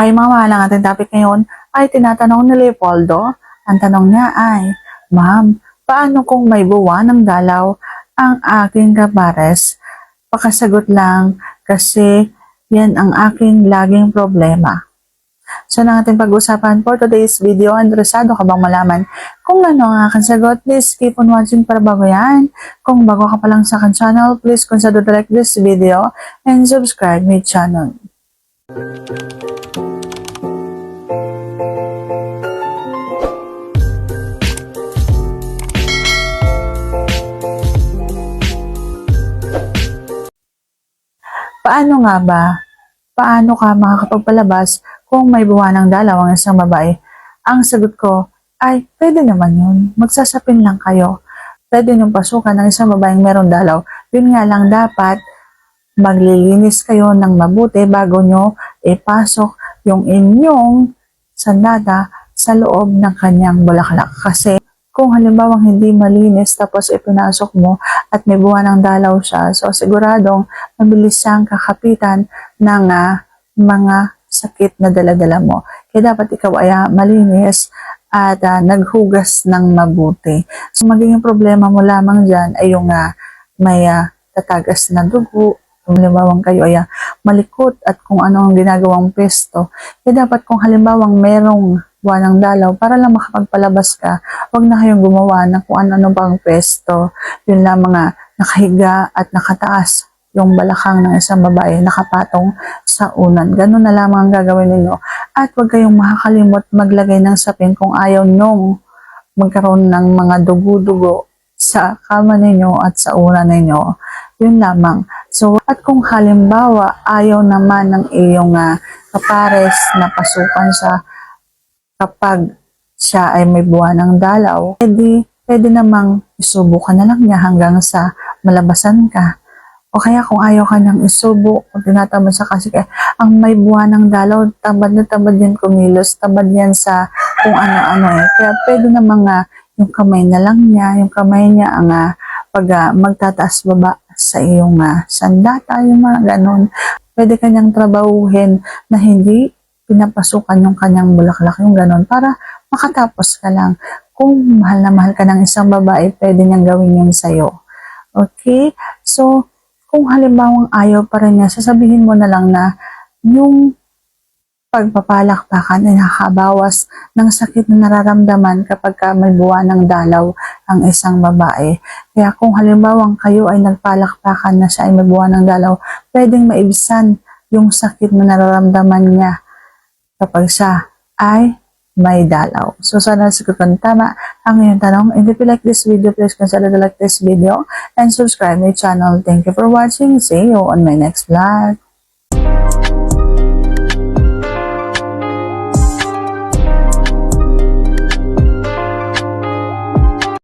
Ay mga mahal, ating topic ngayon ay tinatanong ni Leopoldo. Ang tanong niya ay, Ma'am, paano kung may buwan ng dalaw ang aking kapares? Pakasagot lang kasi yan ang aking laging problema. So, na ating pag-usapan for today's video, interesado ka bang malaman kung ano ang aking sagot? Please keep on watching para bago yan. Kung bago ka pa lang sa aking channel, please consider to like this video and subscribe my channel. Paano nga ba? Paano ka makakapagpalabas kung may buwan ng dalaw ang isang babae? Ang sagot ko ay, pwede naman yun. Magsasapin lang kayo. Pwede nyung pasukan ng isang babaeng meron dalaw. Yun nga lang dapat maglilinis kayo ng mabuti bago nyo ipasok yung inyong sandata sa loob ng kanyang bulaklak. Kasi kung halimbawa hindi malinis tapos ipinasok mo at may buwan ng dalaw siya, so siguradong mabilis siyang kakapitan ng ah, mga sakit na daladala mo. Kaya dapat ikaw ay ah, malinis at ah, naghugas ng mabuti. So magiging problema mo lamang dyan ay yung ah, may ah, tatagas na dugo, halimbawang kayo ay ah, malikot at kung ano ang ginagawang pesto. Kaya dapat kung halimbawang merong buwan ng dalaw, para lang makapagpalabas ka, wag na kayong gumawa ng kung ano-ano pang pesto. Yun lang mga nakahiga at nakataas yung balakang ng isang babae nakapatong sa unan. Ganun na lamang ang gagawin ninyo. At huwag kayong makakalimot maglagay ng sapin kung ayaw nung magkaroon ng mga dugo-dugo sa kama ninyo at sa unan ninyo. Yun lamang. So, at kung halimbawa ayaw naman ng iyong ah, kapares na pasukan sa kapag siya ay may buwan ng dalaw, edi pwede namang isubukan na lang niya hanggang sa malabasan ka. O kaya kung ayaw ka nang isubo, kung tinatamad sa kasi ang may buwan ng dalaw, tamad na tamad yan kumilos, tamad yan sa kung ano-ano eh. Kaya pwede namang nga yung kamay na lang niya, yung kamay niya ang ah, pag ah, magtataas baba sa iyong uh, sandata, yung mga ganon. Pwede kanyang trabahuhin na hindi pinapasukan yung kanyang bulaklak, yung ganon, para makatapos ka lang. Kung mahal na mahal ka ng isang babae, pwede niyang gawin yun sa'yo. Okay? So, kung halimbawang ayaw pa rin niya, sasabihin mo na lang na yung pagpapalakpakan ay nakakabawas ng sakit na nararamdaman kapag ka may buwan ng dalaw ang isang babae. Kaya kung halimbawang kayo ay nagpalakpakan na siya ay may buwan ng dalaw, pwedeng maibsan yung sakit na nararamdaman niya kapag siya ay may dalaw. So, sana sagot ko tama ang iyong tanong. And if you like this video, please consider to like this video and subscribe my channel. Thank you for watching. See you on my next vlog.